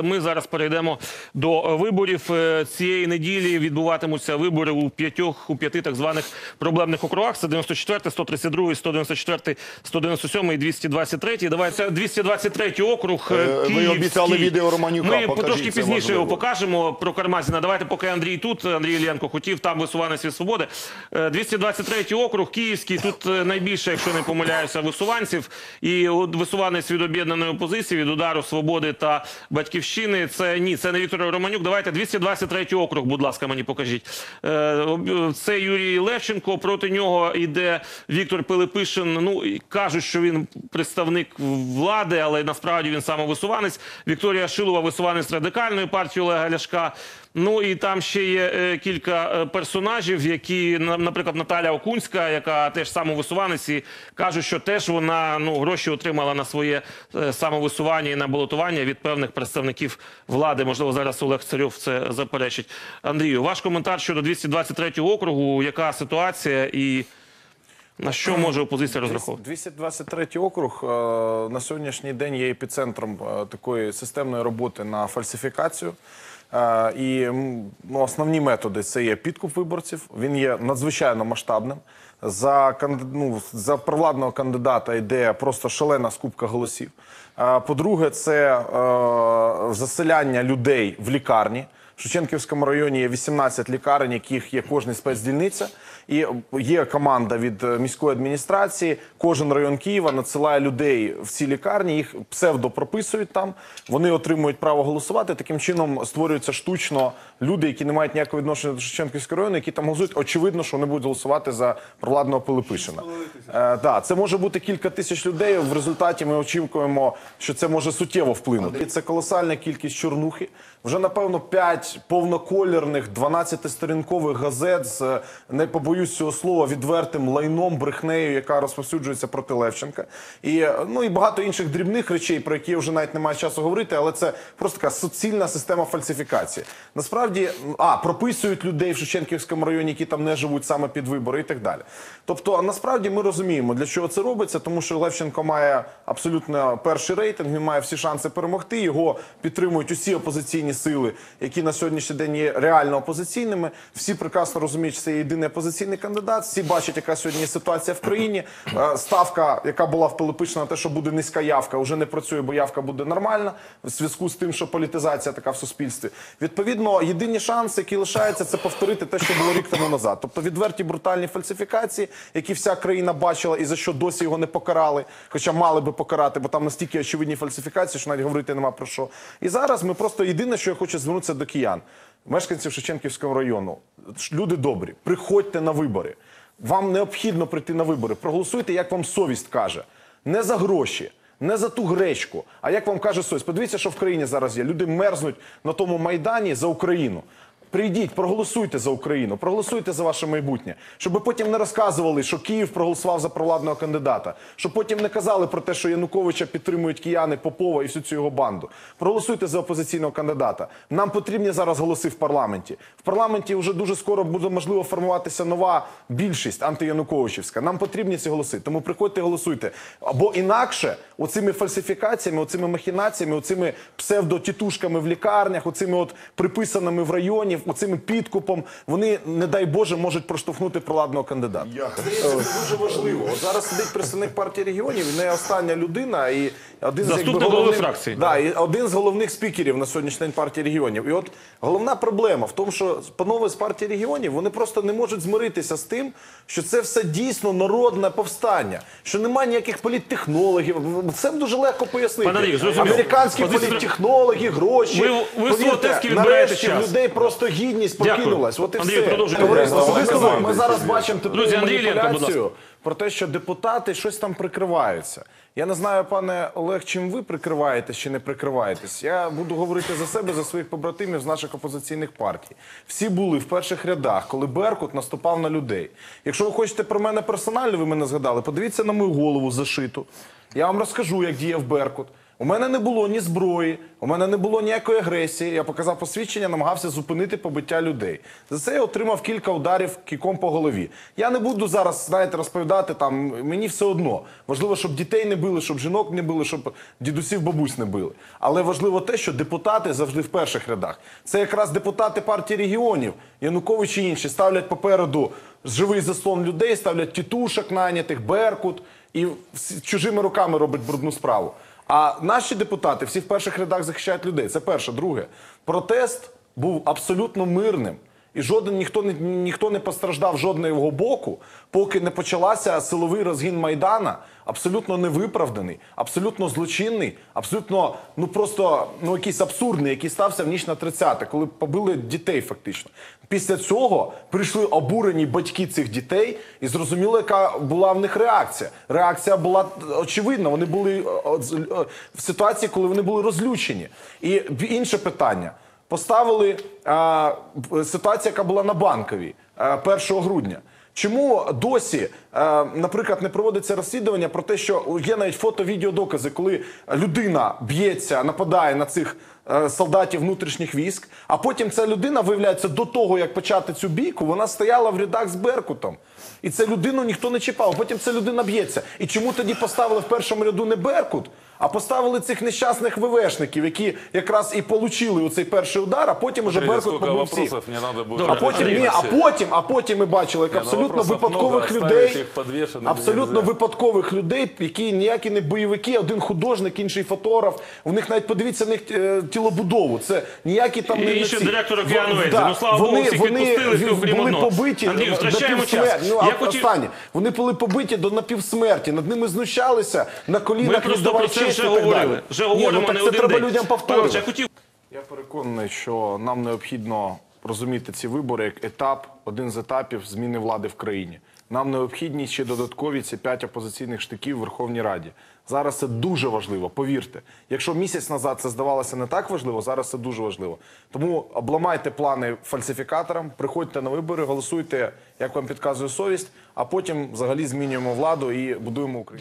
Ми зараз перейдемо до е, виборів. Е, Цієї неділі відбуватимуться вибори у п'ятьох у п'яти так званих проблемних округах. Це 94, 132, 194, 197 і 223. Давай це 223 округ. е, Е, ви обіцяли відео Романюка, Ми покажіть, трошки пізніше важливо. його покажемо про Кармазіна. Давайте, поки Андрій тут. Андрій Іллєнко хотів там висуванець від свободи. Е, 223 округ Київський. Тут найбільше, якщо не помиляюся, висуванців. І висуванець від об'єднаної опозиції, від удару свободи та батьківщини. Це ні, це не Віктор Романюк. Давайте 223 округ, будь ласка, мені покажіть. Е, Це Юрій Левченко. Проти нього йде Віктор Пилипишин. Ну кажуть, що він представник влади, але насправді він самовисуванець. Вікторія Шилова, висуванець радикальної партії Олега Ляшка. Ну і там ще є е, кілька е, персонажів, які, на- наприклад, Наталя Окунська, яка теж самовисуванець, і кажуть, що теж вона ну гроші отримала на своє е, самовисування і на балотування від певних представників влади. Можливо, зараз Олег Царьов це заперечить. Андрію, ваш коментар щодо 223 округу. Яка ситуація і на що може опозиція розраховувати? 223 округ на сьогоднішній день є епіцентром такої системної роботи на фальсифікацію. Е, І ну, основні методи це є підкуп виборців. Він є надзвичайно масштабним. За ну, за провладного кандидата йде просто шалена скупка голосів. Е, По-друге, це е, заселяння людей в лікарні. Шевченківському районі є 18 лікарень, яких є кожна спецдільниця. І є команда від е, міської адміністрації. Кожен район Києва надсилає людей в ці лікарні, їх псевдо прописують там. Вони отримують право голосувати. Таким чином створюються штучно люди, які не мають ніякого відношення до Шевченківського району, які там голосують. Очевидно, що вони будуть голосувати за провладного Пилипишина. Е, да, це може бути кілька тисяч людей. В результаті ми очікуємо, що це може суттєво вплинути. Це колосальна кількість чорнухи. Вже напевно 5 повноколірних 12-сторінкових газет з е, не побоюсь цього слова відвертим лайном, брехнею, яка розповсюджується проти Левченка. І е, ну і багато інших дрібних речей, про які вже навіть немає часу говорити, але це просто така суцільна система фальсифікації. Насправді, а прописують людей в Шевченківському районі, які там не живуть саме під вибори, і так далі. Тобто, насправді ми розуміємо, для чого це робиться, тому що Левченко має абсолютно перший рейтинг, він має всі шанси перемогти. Його підтримують усі опозиційні сили, які на сьогоднішній день є реально опозиційними. Всі прекрасно розуміють, що це єдиний опозиційний кандидат. Всі бачать, яка сьогодні ситуація в країні. Е, Ставка, яка була в Пилипишина на те, що буде низька явка, вже не працює, бо явка буде нормальна в зв'язку з тим, що політизація така в суспільстві. Відповідно, єдині шанси, які лишаються, це повторити те, що було рік тому назад. Тобто відверті брутальні фальсифікації, які вся країна бачила і за що досі його не покарали, хоча мали би покарати, бо там настільки очевидні фальсифікації, що навіть говорити нема про що. І зараз ми просто єдине, що я хочу звернутися до киян, мешканців Шевченківського району. Люди добрі, приходьте на вибори. Вам необхідно прийти на вибори. Проголосуйте, як вам совість каже, не за гроші. Не за ту гречку, а як вам каже совість. Подивіться, що в країні зараз є. Люди мерзнуть на тому майдані за Україну. Прийдіть, проголосуйте за Україну, проголосуйте за ваше майбутнє, щоб потім не розказували, що Київ проголосував за провладного кандидата, щоб потім не казали про те, що Януковича підтримують кияни Попова і всю цю його банду. Проголосуйте за опозиційного кандидата. Нам потрібні зараз голоси в парламенті. В парламенті вже дуже скоро буде можливо формуватися нова більшість антиянуковичівська. Нам потрібні ці голоси. Тому приходьте, голосуйте. Або інакше, оцими фальсифікаціями, оцими махінаціями, оцими псевдотітушками в лікарнях, оцими от приписаними в районі, оцими підкупом, вони, не дай Боже, можуть проштовхнути провладного кандидата. Здається, це дуже важливо. От зараз сидить представник партії регіонів, не остання людина і один з Заступник якби, голови головних- фракції. Да, і один з головних спікерів на сьогоднішній день партії регіонів. І от головна проблема в тому, що панове з партії регіонів вони просто не можуть змиритися з тим, що це все дійсно народне повстання, що немає ніяких політтехнологів. Це дуже легко пояснити. Пане зрозуміло. Американські Позиція- політтехнологи, гроші. Ви- ви Повірте, відбираєте нарешті час. людей просто гідність Дякую. покинулась. От і Андрій, все. продовжуйте. Товариство, Давай, особисто ми зараз бачимо таку Друзі, Андрій Іллєнко, будь маніпуляцію про те, що депутати щось там прикриваються. Я не знаю, пане Олег, чим ви прикриваєтесь чи не прикриваєтесь. Я буду говорити за себе, за своїх побратимів з наших опозиційних партій. Всі були в перших рядах, коли Беркут наступав на людей. Якщо ви хочете про мене персонально, ви мене згадали, подивіться на мою голову зашиту. Я вам розкажу, як діяв Беркут. У мене не було ні зброї, у мене не було ніякої агресії. Я показав посвідчення, намагався зупинити побиття людей. За це я отримав кілька ударів кіком по голові. Я не буду зараз, знаєте, розповідати там. Мені все одно. Важливо, щоб дітей не били, щоб жінок не били, щоб дідусів, бабусь не били. Але важливо те, що депутати завжди в перших рядах. Це якраз депутати партії регіонів, Янукович і інші ставлять попереду живий заслон людей, ставлять тітушок нанятих, беркут і чужими руками роблять брудну справу. А наші депутати всі в перших рядах захищають людей. Це перше. Друге, протест був абсолютно мирним. І жоден ніхто не ніхто не постраждав жодного його боку, поки не почалася силовий розгін майдана, абсолютно невиправданий, абсолютно злочинний, абсолютно ну просто ну якийсь абсурдний, який стався в ніч на 30 коли побили дітей фактично. Після цього прийшли обурені батьки цих дітей, і зрозуміло, яка була в них реакція. Реакція була очевидна. Вони були е, е, в ситуації, коли вони були розлючені. І інше питання поставили а, ситуація, яка була на банковій 1 грудня. Чому досі, наприклад, не проводиться розслідування про те, що є навіть фото-відеодокази, коли людина б'ється, нападає на цих е, солдатів внутрішніх військ, а потім ця людина виявляється до того, як почати цю бійку, вона стояла в рядах з Беркутом. І цю людину ніхто не чіпав. Потім ця людина б'ється. І чому тоді поставили в першому ряду не Беркут, а поставили цих нещасних ВВшників, які якраз і получили оцей перший удар, а потім уже Беркут побив всіх. не надо будет. А потім ні, а потім, а потім ми бачили, як ну, абсолютно випадкових людей, оставить їх абсолютно випадкових людей, які ніякі не бойовики, один художник, інший фотограф. У них навіть подивіться на них е, тілобудову. Це ніякі там не інші ці- директор Океану Ельзи. Ну, слава Богу, всіх відпустили, в- окрім були одного. побиті втрачаємо час. напівсмерті. Ну, а хотів- останнє. Вони були побиті до напівсмерті. Над ними знущалися на Ми колінах. просто це честь вже і так говорили. далі. Вже Ні, говоримо ну, так не це один треба день. людям Павло, повторювати. я хотів Я переконаний, що нам необхідно розуміти ці вибори як етап, один з етапів зміни влади в країні. Нам необхідні ще додаткові ці п'ять опозиційних штиків в Верховній Раді. Зараз це дуже важливо, повірте. Якщо місяць назад це здавалося не так важливо, зараз це дуже важливо. Тому обламайте плани фальсифікаторам, приходьте на вибори, голосуйте, як вам підказує совість, а потім взагалі змінюємо владу і будуємо Україну.